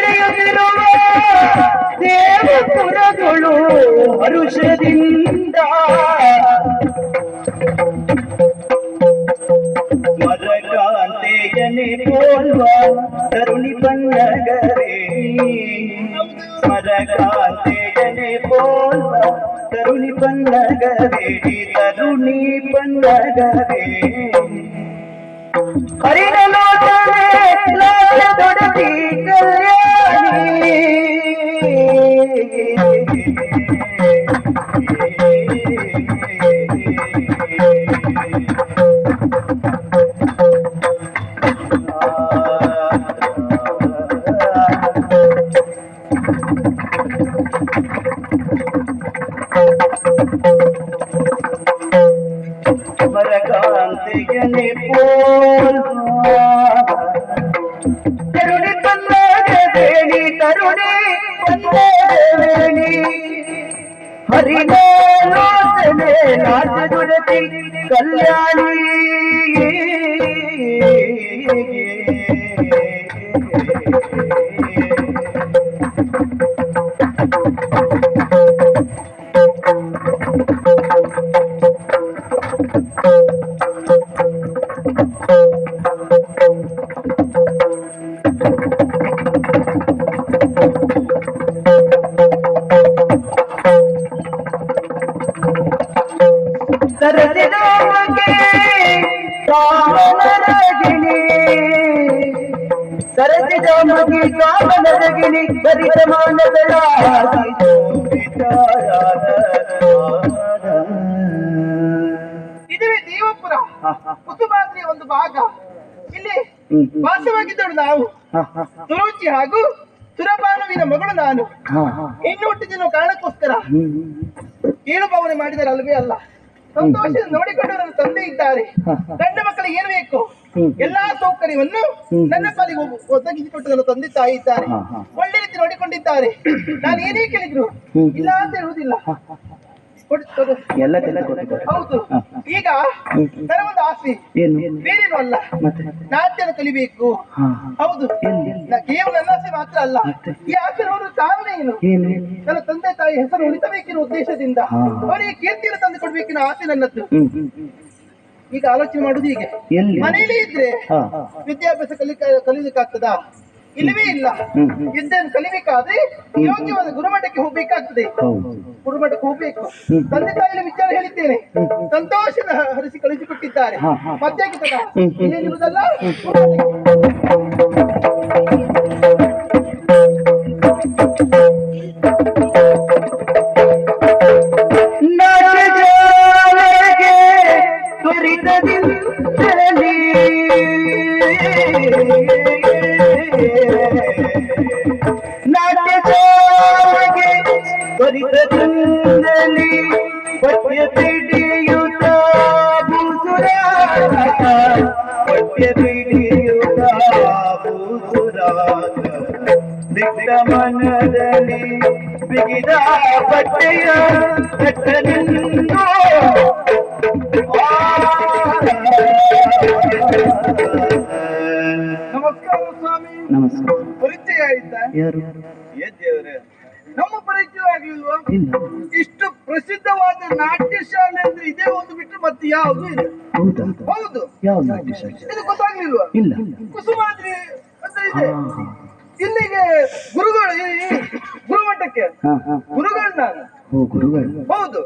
ಮೆರೆಯುತ್ತಿರುವ ದೇವಪುರಗಳು ಹರುಷದಿಂದ. ಸ್ಮರಕಾಂತೆಯನೆ ಪೋಲ್ವ ತರುಣಿ ಬಣ್ಣಗರೇ ಸ್ಮರಕಾಂತೆಯನೆ ಪೋಲ್ವ ತರುಣಿ ಬಣ್ಣಗರೇ ತರುಣಿ ಬಣ್ಣಗರೇ ಹರಿಣಲೋಚನೆ மலைகளை போல் தருணி தன்னி தருணி தன்னி ஹரிநாசனே நாட்டுகுலத்தை கல்யாணி. ಕಲ್ಯಾಣಿ ಸರಸಿದೋಗೆ ಕಾಮನರಗಿಣಿ ಸರಸಿದ ಮಗಿ ಕಾಮನರಗಿಣಿ ಭರಿತ ಮಾನದಳಾಗಿ ಇದುವೇ ದೇವಪುರ ಕುಸುಮಾದ್ರಿಯ ಒಂದು ಭಾಗ. ಇಲ್ಲಿ ವಾಸವಾಗಿದ್ದಳು ನಾವು. ಸುರುಚಿ ಹಾಗೂ ಸುರಪಾನುವಿನ ಮಗಳು ನಾನು. ಹೆಣ್ಣು ಹುಟ್ಟಿದ ಕಾರಣಕ್ಕೋಸ್ಕರ. ಏನು ಭಾವನೆ ಮಾಡಿದರೆ ಅಲ್ವೇ ಅಲ್ಲ. ಸಂತೋಷ ನೋಡಿಕೊಂಡು ನನ್ನ ತಂದೆ ಇದ್ದಾರೆ. ಗಂಡ ಮಕ್ಕಳಿಗೆ ಏನು ಬೇಕು? ಎಲ್ಲಾ ಸೌಕರ್ಯವನ್ನು ನನ್ನ ಪಾಲಿಗೆ ಒದಗಿಸಿಕೊಟ್ಟು ನನ್ನ ತಂದೆ ತಾಯಿ ಇದ್ದಾರೆ. ಒಳ್ಳೆ ರೀತಿ ನೋಡಿಕೊಂಡಿದ್ದಾರೆ. ನಾನು ಏನೇ ಕೇಳಿದ್ರು ಇಲ್ಲ ಅಂತ ಹೇಳುವುದಿಲ್ಲ. ಎಲ್ಲ ಹೌದು. ಈಗ ನನ್ನ ಒಂದು ಆಸೆ ಬೇರೇನು ಅಲ್ಲ. ನಾಟ್ಯನ ಕಲಿಬೇಕು. ಹೌದು. ಕೇವಲ ಮಾತ್ರ ಅಲ್ಲ. ಈ ನೋಡುವ ಕಾರಣ ಏನು? ನನ್ನ ತಂದೆ ತಾಯಿ ಹೆಸರು ಉಳಿಸಬೇಕಿರುವ ಉದ್ದೇಶದಿಂದ. ಅವರಿಗೆ ಕೀರ್ತಿಯನ್ನು ತಂದು ಕೊಡ್ಬೇಕಿನ ಆಸೆ ನನ್ನದ್ದು. ಈಗ ಆಲೋಚನೆ ಮಾಡುದು ಹೀಗೆ. ಮನೇಲಿ ಮನೆಯಲ್ಲಿ ಇದ್ರೆ ವಿದ್ಯಾಭ್ಯಾಸ ಕಲಿ ಕಲಿಲಿಕ್ಕಾಗ್ತದಾ? ಇಲ್ಲವೇ ಇಲ್ಲ. ವಿದ್ಯೆಯನ್ನು ಕಲಿಬೇಕಾದ್ರೆ ಯೋಗ್ಯವಾದ ಗುರುಮಠಕ್ಕೆ ಹೋಗ್ಬೇಕಾಗ್ತದೆ. ಗುರುಮಠಕ್ಕೆ ಹೋಗ್ಬೇಕು. ತಂದೆ ತಾಯಿಯ ವಿಚಾರ ಹೇಳಿದ್ದೇನೆ. ಸಂತೋಷದ ಹರಿಸಿ ಕಳಿಸಿಕೊಟ್ಟಿದ್ದಾರೆ. ಮಧ್ಯಾಹ್ನ ಮನದಲ್ಲಿ ಬಿಗಿದ ಬಟ್ಟೆಯ ಕಟ್ಟಲಿಂದೋ ನಮಸ್ಕಾರ ಸ್ವಾಮಿ ನಮಸ್ಕಾರ ಪರಿಚಯ ಆಯ್ತಾ ಯಾರು ಪ್ರಸಿದ್ಧವಾದ ನಾಟ್ಯ ಶಾಲೆ ಅಂದ್ರೆ ಇದೇ ಒಂದು ಬಿಟ್ಟು ಮತ್ತೆ ಯಾವುದು ಇದೆ ಹೌದಾ? ಹೌದು. ಯಾವ ನಾಟ್ಯ ಶಾಲೆ ಇದು ಗೊತ್ತಾಗ್ಲಿಲ್ವಾ? ಇಲ್ಲ. ಕುಸುಮಾದ್ರಿ ಅಂತ ಇದೆ. ಇಲ್ಲಿಗೆ ಗುರುಗಳು ಗುರುಮಠಕ್ಕೆ. ಹಾ ಹಾ ಗುರುಗಳು ನಾನು. ಓ ಗುರುಗಳು. ಹೌದು.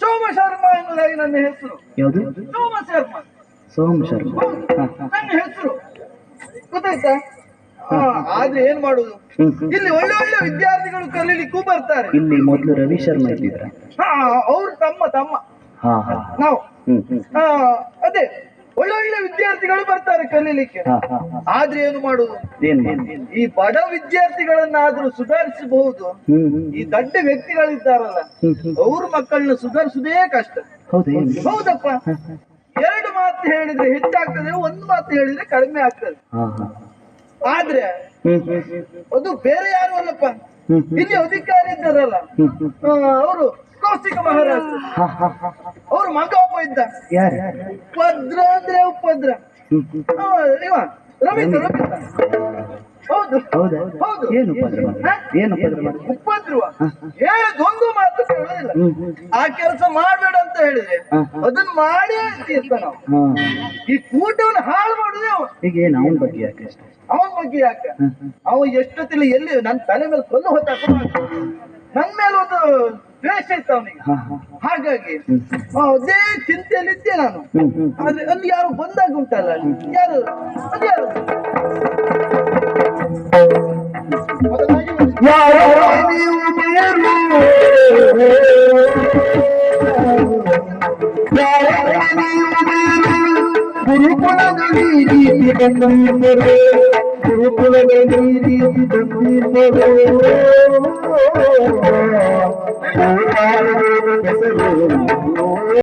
ಸೋಮ ಶರ್ಮಾ ಎನ್ನುವುದಾಗಿ ನನ್ನ ಹೆಸರು. ಯಾವುದು? ಸೋಮ ಶರ್ಮಾ. ಸೋಮ ಶರ್ಮಾ. ನನ್ನ ಹೆಸರು. ಗೊತ್ತಾಯ್ತಾ? ಆದ್ರೆ ಏನ್ ಮಾಡುದು. ಇಲ್ಲಿ ಒಳ್ಳೆ ಒಳ್ಳೆ ವಿದ್ಯಾರ್ಥಿಗಳು ಕಲೀಲಿಕ್ಕೂ ಬರ್ತಾರೆ. ಇಲ್ಲಿ ಮೊದಲು ರವಿ ಶರ್ಮಾ ಇದ್ದಿದ್ರ? ಅವ್ರು ತಮ್ಮ ತಮ್ಮ. ನಾವು. ಅದೇ ಒಳ್ಳೆ ಒಳ್ಳೆ ವಿದ್ಯಾರ್ಥಿಗಳು ಬರ್ತಾರೆ ಕಲೀಲಿಕ್ಕೆ. ಆದ್ರೆ ಏನು ಮಾಡುದು? ಈ ಬಡ ವಿದ್ಯಾರ್ಥಿಗಳನ್ನಾದ್ರೂ ಸುಧಾರಿಸಬಹುದು. ಈ ದೊಡ್ಡ ವ್ಯಕ್ತಿಗಳಿದ್ದಾರಲ್ಲ ಅವ್ರ ಮಕ್ಕಳನ್ನ ಸುಧಾರಿಸುದೇ ಕಷ್ಟ. ಹೌದಾ ಹೌದಪ್ಪ. ಎರಡು ಮಾತು ಹೇಳಿದ್ರೆ ಹೆಚ್ಚಾಗ್ತದೆ ಒಂದು ಮಾತು ಹೇಳಿದ್ರೆ ಕಡಿಮೆ ಆಗ್ತದೆ. ಆದ್ರೆ ಅದು ಬೇರೆ ಯಾರು ಅಲ್ಲಪ್ಪ? ಇಲ್ಲಿ ಅಧಿಕಾರಿ ಇದ್ದಾರಲ್ಲ. ಅವರು ಕೌಶಿಕ ಮಹಾರಾಜ್. ಅವ್ರು ಮಗ ಒಬ್ಬ ಇದ್ದ. ಯಾರು? ಉಪದ್ರ ಅಂದ್ರೆ ಉಪದ್ರ. ಇವ ಹೌದು. ಹೌದಾ? ಹೌದು. ಏನು ಉಪದ್ರ ಉಪದ್ರವ. ಹೇಳದೊಂದು ಆ ಕೆಲಸ ಮಾಡ್ಬೇಡ ಅಂತ ಹೇಳಿದ್ರೆ ಅದನ್ನ ಮಾಡಿ ತೀರ್ತ ನಾವು. ಈ ಕೂಟವನ್ನ ಹಾಳು ಮಾಡುದೇ ಈಗ ಏನು ಅವನ ಬಗ್ಗೆ ಯಾಕೆ ಅವನ ಬಗ್ಗೆ ಯಾಕೆ? ಅವ ಎಷ್ಟೊತ್ತಿಲ್ಲ ಎಲ್ಲಿ? ನನ್ನ ತಲೆ ಮೇಲೆ ಕಲ್ಲು ಹೊತ್ತಾಕ ನನ್ ಮೇಲೆ ಒಂದು ದ್ವೇಷ ಇತ್ತು ಅವನಿಗೆ. ಹಾಗಾಗಿ ಅದೇ ಚಿಂತೆಯಲ್ಲಿದ್ದೆ ನಾನು. ಆದ್ರೆ ಅಲ್ಲಿ ಯಾರು ಬಂದಾಗ ಉಂಟಲ್ಲ ಯಾರು? ಅದು ಯಾರು? ನೀವು ಒಂದು ಗುರುಕುಲದಲ್ಲಿ ರೀತಿ ಬಂದಿದ್ದರು ಗುರುಕುಲದಲ್ಲಿ ರೀತಿ ಬಂದಿದ್ದರು